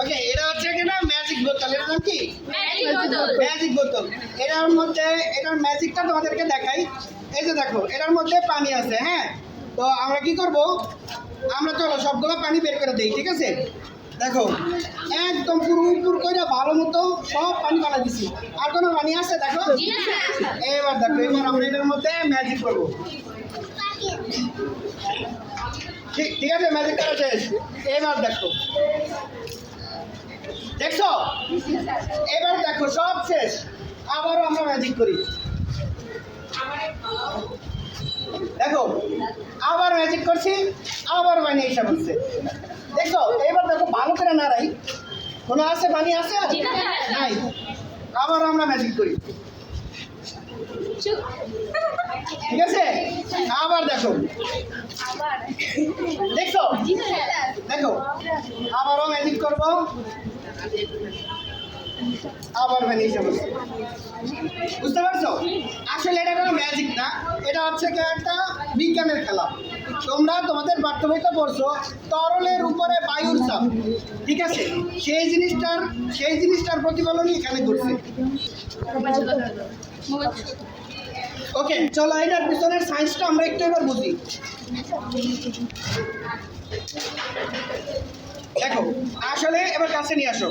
ওকে এটা হচ্ছে কিনা ম্যাজিক বোতল এটার নাম কি? ম্যাজিক বোতল। ম্যাজিক এটার মধ্যে এটার ম্যাজিকটা তোমাদেরকে দেখাই। এই যে দেখো এটার মধ্যে পানি আছে হ্যাঁ? তো আমরা কি করব? আমরা চলো সবগুলো পানি বের করে দেই ঠিক আছে? দেখো একদম পুরো করে ভালো মতো সব পানি বানা দিছি। আর কোনো পানি আছে? দেখো। এবার দেখো এবার আমরা এটার মধ্যে ম্যাজিক করব। ঠিক ঠিক আছে? ম্যাজিক করা শেষ? এবার দেখো। দেখছ? এবার দেখো সব শেষ। আবারও আমরা ম্যাজিক করি। দেখো আবার ম্যাজিক করছি আবার পানি এসে বলছে দেখো এবার দেখো ভালো করে নাড়াই। কোনো আছে? পানি আছে? নাই। আবার আমরা ম্যাজিক করি। ঠিক আছে? আবার দেখো। দেখো দেখো। আবারও ম্যাজিক করব। আবার ভ্যানিশ যাব বুঝতে পারছ? আসলে এটা কোনো ম্যাজিক না। এটা হচ্ছে একটা বিজ্ঞানের খেলা। তোমরা তোমাদের পাঠ্যবইতে পড়ছো, তরলের উপরে বায়ুর চাপ, ঠিক আছে? সেই জিনিসটার সেই জিনিসটার প্রতিফলনই এখানে ঘটছে। ওকে, চলো এটার পিছনের সায়েন্সটা আমরা একটু এবার বুঝি। দেখো, আসলে এবার কাছে নিয়ে আসো।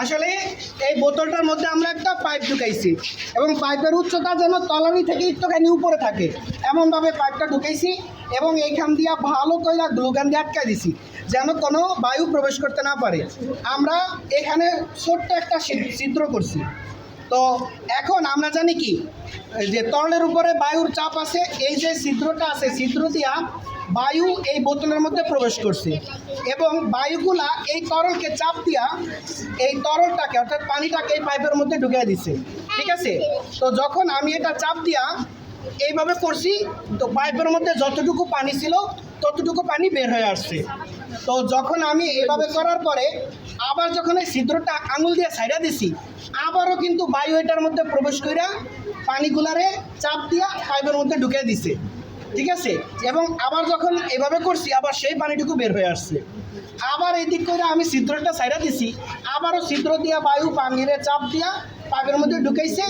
আসলে এই বোতলটার মধ্যে আমরা একটা পাইপ ঢুকাইছি এবং পাইপের উচ্চতা যেন তলানি থেকে একটুখানি উপরে থাকে। এমনভাবে পাইপটা ঢুকাইছি এবং এইখান দিয়ে ভালো করে গ্লুগান দিয়ে আটকা দিছি, যেন কোনো বায়ু প্রবেশ করতে না পারে। আমরা এখানে ছোট্ট একটা ছিদ- ছিদ্র করছি। তো এখন আমরা জানি কি যে তরলের উপরে বায়ুর চাপ আছে, এই যে ছিদ্রটা আছে, ছিদ্র দিয়া বায়ু এই বোতলের মধ্যে প্রবেশ করছে এবং বায়ুগুলা এই তরলকে চাপ দিয়া এই তরলটাকে, অর্থাৎ পানিটাকে এই পাইপের মধ্যে ঢুকিয়ে দিছে ঠিক আছে? তো যখন আমি এটা চাপ দিয়া এইভাবে করছি। তো পাইপের মধ্যে যতটুকু পানি ছিল, ততটুকু পানি বের হয়ে আসছে। তো যখন আমি এভাবে করার পরে আবার যখন এই ছিদ্রটা আঙুল দিয়ে ছাইড়া দিছি, আবারও কিন্তু বায়ু এটার মধ্যে প্রবেশ কইরা পানিগুলারে চাপ দিয়া পাইপের মধ্যে ঢুকিয়ে দিছে। ঠিক আছে? এবং আবার যখন এভাবে করছি, আবার সেই পানিটুকু বের হয়ে আসছে। আবার এই দিক করে আমি ছিদ্রটা ছাইড়া দিছি, আবারও ছিদ্র দিয়া বায়ু পানিরে চাপ দিয়া পাইপের মধ্যে ঢুকাইছে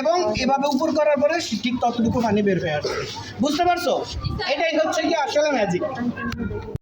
এবং এভাবে উপর করার পরে ঠিক ততটুকু পানি বের হয়ে আসছে। বুঝতে পারছ? এটাই হচ্ছে কি আসলে ম্যাজিক